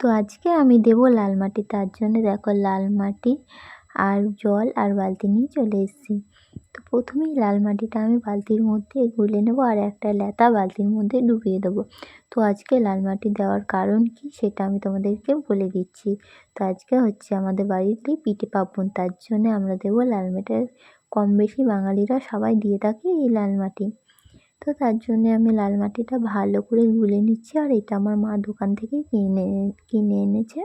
তো আজকে আমি দেবো লাল মাটি। তার জন্য দেখো লাল মাটি আর জল আর বালতি নিয়ে চলে এসেছি। তো প্রথমেই লাল মাটিটা আমি বালতির মধ্যে গুলে নেব আর একটা ল্যাতা বালতির মধ্যে ডুবিয়ে দেবো। তো আজকে লাল মাটি দেওয়ার কারণ কি সেটা আমি তোমাদেরকে বলে দিচ্ছি। তো আজকে হচ্ছে আমাদের বাড়িতে পিঠে পার্বণ, তার জন্য আমরা দেবো লাল মাটির কম বেশি বাঙালিরা সবাই দিয়ে থাকি এই লাল মাটি। তো তার জন্যে আমি লাল মাটিটা ভালো করে গুলে নিচ্ছি আর এটা আমার মা দোকান থেকে কিনে কিনে এনেছে।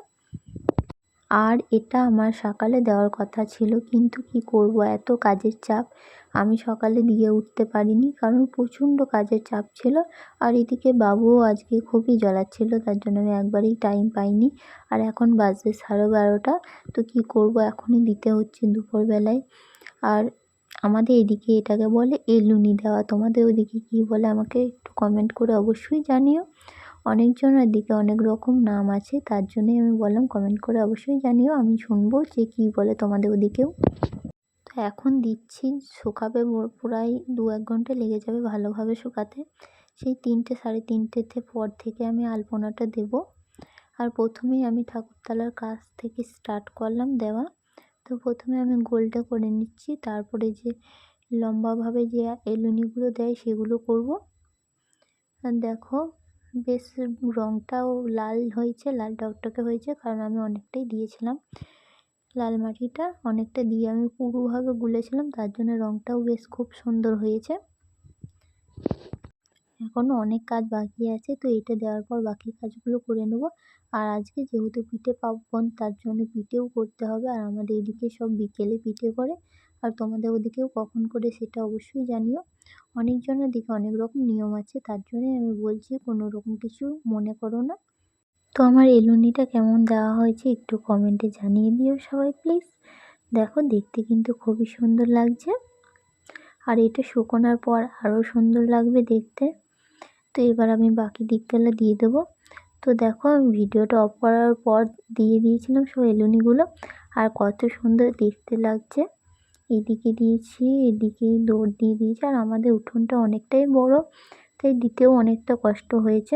আর এটা আমার সকালে দেওয়ার কথা ছিল, কিন্তু কি করব? এত কাজের চাপ। আমি সকালে দিয়ে উঠতে পারিনি কারণ প্রচণ্ড কাজের চাপ ছিল আর এদিকে বাবুও আজকে খুবই জ্বলাচ্ছিল, তার জন্য আমি একবারেই টাইম পাইনি। আর এখন বাজে সাড়ে বারোটা, তো কি করব? এখনই দিতে হচ্ছে দুপুরবেলায়। আর আমাদের এদিকে এটাকে বলে এলুনি দেওয়া তোমাদের ওদিকে কী বলে আমাকে একটু কমেন্ট করে অবশ্যই জানিও। অনেকজনের দিকে অনেক রকম নাম আছে, তার জন্যই আমি বললাম কমেন্ট করে অবশ্যই জানিও, আমি শুনব যে কী বলে তোমাদের ওদিকেও। তো এখন দিচ্ছি, শুকাবে প্রায় দু এক ঘণ্টা লেগে যাবে ভালোভাবে শুকাতে। সেই তিনটে সাড়ে তিনটেতে পর থেকে আমি আলপনাটা দেব। আর প্রথমেই আমি ঠাকুরতলার কাছ থেকে স্টার্ট করলাম দেওয়া। তো প্রথমে আমি গোলটা করে নিচ্ছি, তারপরে যে লম্বাভাবে যে এলুনিগুলো দেয় সেগুলো করব। দেখো, বেশ রঙটাও লাল হয়েছে, লাল টকটকে হয়েছে, কারণ আমি অনেকটাই দিয়েছিলাম লাল মাটিটা। অনেকটা দিয়ে আমি পুরোভাবে গুলেছিলাম, তার জন্য রঙটাও বেশ খুব সুন্দর হয়েছে। এখনও অনেক কাজ বাকি আছে, তো এটা দেওয়ার পর বাকি কাজগুলো করে নেব। আর আজকে যেহেতু পিঠে পার্বণ, তার জন্য পিঠেও করতে হবে। আর আমাদের এদিকে সব বিকেলে পিঠে করে। আর তোমাদের ওদিকেও কখন করে সেটা অবশ্যই জানিও। অনেকজনের দিকে অনেক রকম নিয়ম আছে, তার জন্যই আমি বলছি কোনো রকম কিছু মনে করো না। তো আমার এলুনিটা কেমন দেওয়া হয়েছে একটু কমেন্টে জানিয়ে দিও সবাই প্লিজ। দেখো দেখতে কিন্তু খুবই সুন্দর লাগছে। আর এটা শুকোনোর পর আরও সুন্দর লাগবে দেখতে। তো এবার আমি বাকি দিকগুলো দিয়ে দেবো। তো দেখো, আমি ভিডিওটা অফ করার পর দিয়ে দিয়েছিলাম সব এলুনিগুলো। আর কত সুন্দর দেখতে লাগছে। এদিকে দিয়েছি, এদিকে দৌড় দিয়ে দিয়েছি। আর আমাদের উঠোনটা অনেকটাই বড়, তাই দিতেও অনেকটা কষ্ট হয়েছে।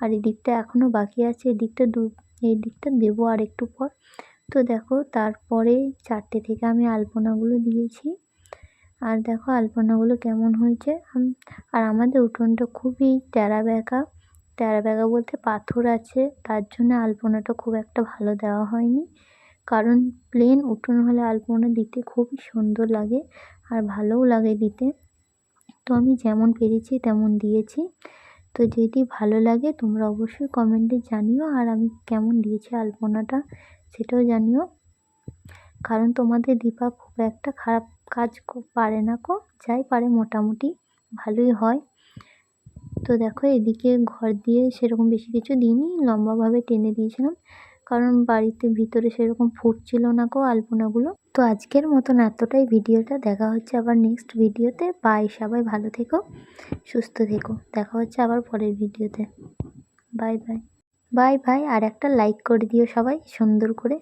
আর এদিকটা এখনও বাকি আছে, এদিকটা দু এই দিকটা দেবো আর একটু পর। তো দেখো, তারপরে চারটে থেকে আমি আলপনাগুলো দিয়েছি। আর দেখো আলপনাগুলো কেমন হয়েছে। আর আমাদের উঠোনটা খুবই ট্যাড়া ব্যাকা ট্যাড়া ব্যাকা বলতে পাথর আছে, তার জন্য আলপনাটা খুব একটা ভালো দেওয়া হয়নি। কারণ প্লেন উঠোন হলে আলপনা দিতে খুবই সুন্দর লাগে আর ভালোও লাগে দিতে। তো আমি যেমন পেরেছি তেমন দিয়েছি। তো যদি ভালো লাগে তোমরা অবশ্যই কমেন্টে জানিও আর আমি কেমন দিয়েছি আলপনাটা সেটাও জানিও। কারণ তোমাদের দীপা খুব একটা খারাপ কাজ পারে না কো, যাই পারে মোটামুটি ভালোই হয়। তো দেখো এদিকে ঘর দিয়ে সেরকম বেশি কিছু দিইনি, লম্বাভাবে টেনে দিয়েছিলাম। কারণ বাড়িতে ভিতরে সেরকম ফুটছিল না কো আলপনাগুলো। তো আজকের মতন এতটাই, ভিডিওটা দেখা হচ্ছে আবার নেক্সট ভিডিওতে। বাই সবাই, ভালো থেকো, সুস্থ থেকো। দেখা হচ্ছে আবার পরের ভিডিওতে। Bye bye. বাই বাই, আর একটা লাইক করে দিও সবাই, সুন্দর করে।